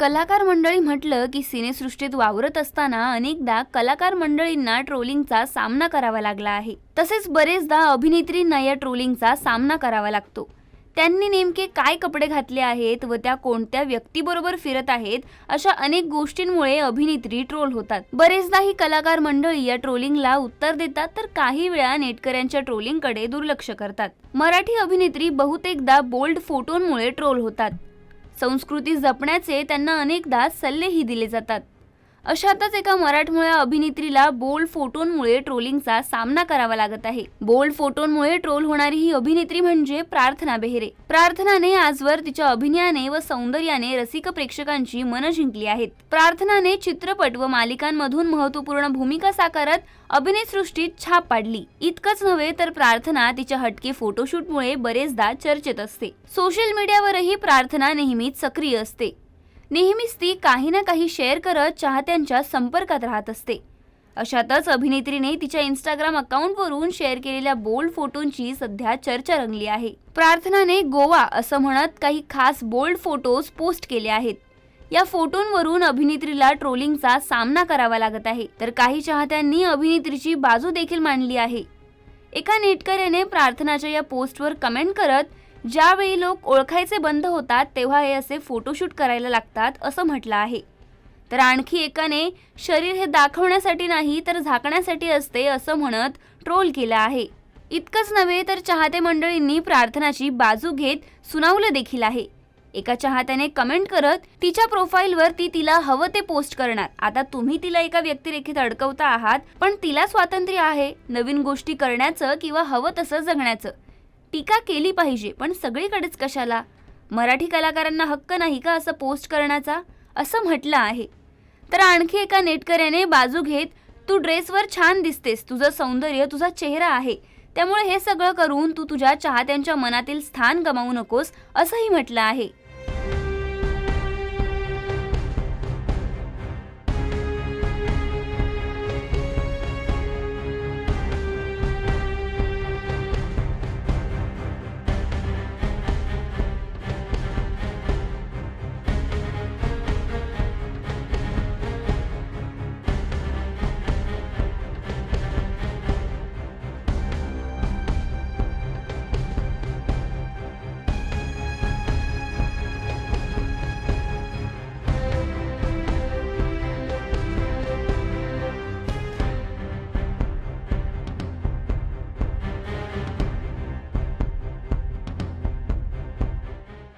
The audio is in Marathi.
कलाकार मंडळी म्हटलं की सिनेसृष्टीत वावरत असताना अनेकदा कलाकार मंडळींना ट्रोलिंगचा सामना करावा लागला आहे. तसेच बरेचदा अभिनेत्रींना या ट्रोलिंगचा सामना करावा लागतो. त्यांनी नेमके काय कपडे घातले आहेत व त्या कोणत्या व्यक्तीबरोबर फिरत आहेत अशा अनेक गोष्टींमुळे अभिनेत्री ट्रोल होतात. बरेचदा ही कलाकार मंडळी या ट्रोलिंगला उत्तर देतात तर काही वेळा नेटकऱ्यांच्या ट्रोलिंगकडे दुर्लक्ष करतात. मराठी अभिनेत्री बहुतेकदा बोल्ड फोटोंमुळे ट्रोल होतात. संस्कृती जपण्याचे त्यांना अनेकदा सल्लेही दिले जातात. अशातच एका मराठमोळ्या अभिनेत्रीला बोल्ड फोटोंमुळे ट्रोलिंगचा सामना करावा लागत आहे. बोल्ड फोटोंमुळे ट्रोल होणारी ही अभिनेत्री म्हणजे प्रार्थना बेहरे. प्रार्थनाने आजवर तिच्या अभिनयाने व सौंदर्याने रसिक प्रेक्षकांची मन जिंकली आहेत. प्रार्थनाने चित्रपट व मालिकांमधून महत्त्वपूर्ण भूमिका साकारत अभिनयसृष्टीत छाप पाडली. इतकंच नव्हे तर प्रार्थना तिच्या हटके फोटोशूटमुळे बरेचदा चर्चेत असते. सोशल मीडियावरही प्रार्थना नेहमीच सक्रिय असते. नेहमीच ती काही ना काही शेअर करत चाहत्यांच्या संपर्कात राहत असते. अशातच अभिनेत्रीने तिच्या इंस्टाग्राम अकाउंटवरून शेअर केलेल्या बोल्ड फोटोंची सध्या चर्चा रंगली आहे. प्रार्थनाने गोवा असं म्हणत काही खास बोल्ड फोटोज पोस्ट केले आहेत. या फोटोंवरून अभिनेत्रीला ट्रोलिंगचा सामना करावा लागत आहे तर काही चाहत्यांनी अभिनेत्रीची बाजू देखील मांडली आहे. एका नेटकऱ्याने प्रार्थनाच्या या पोस्टवर कमेंट करत ज्यावेळी लोक ओळखायचे बंद होतात तेव्हा हे असे फोटोशूट करायला लागतात असं म्हटलं आहे. तर आणखी एकाने शरीर हे दाखवण्यासाठी नाही तर झाकण्यासाठी असते असं म्हणत ट्रोल केलं आहे. इतकंच नव्हे तर चाहते मंडळींनी प्रार्थनाची बाजू घेत सुनावलं देखील आहे. एका चाहत्याने कमेंट करत तिच्या प्रोफाईलवर ती तिला हवं ते पोस्ट करणार. आता तुम्ही तिला एका व्यक्तिरेखेत अडकवता आहात पण तिला स्वातंत्र्य आहे नवीन गोष्टी करण्याचं किंवा हवं तसं जगण्याचं. टीका केली पाहिजे पण सगळीकडेच कशाला? मराठी कलाकारांना हक्क नाही का असं पोस्ट करण्याचा? असं म्हटलं आहे. तर आणखी एका नेटकऱ्याने बाजू घेत तू ड्रेसवर छान दिसतेस तुझं सौंदर्य तुझा चेहरा आहे. त्यामुळे हे सगळं करून तू तुझ्या चाहत्यांच्या मनातील स्थान गमावू नकोस असंही म्हटलं आहे.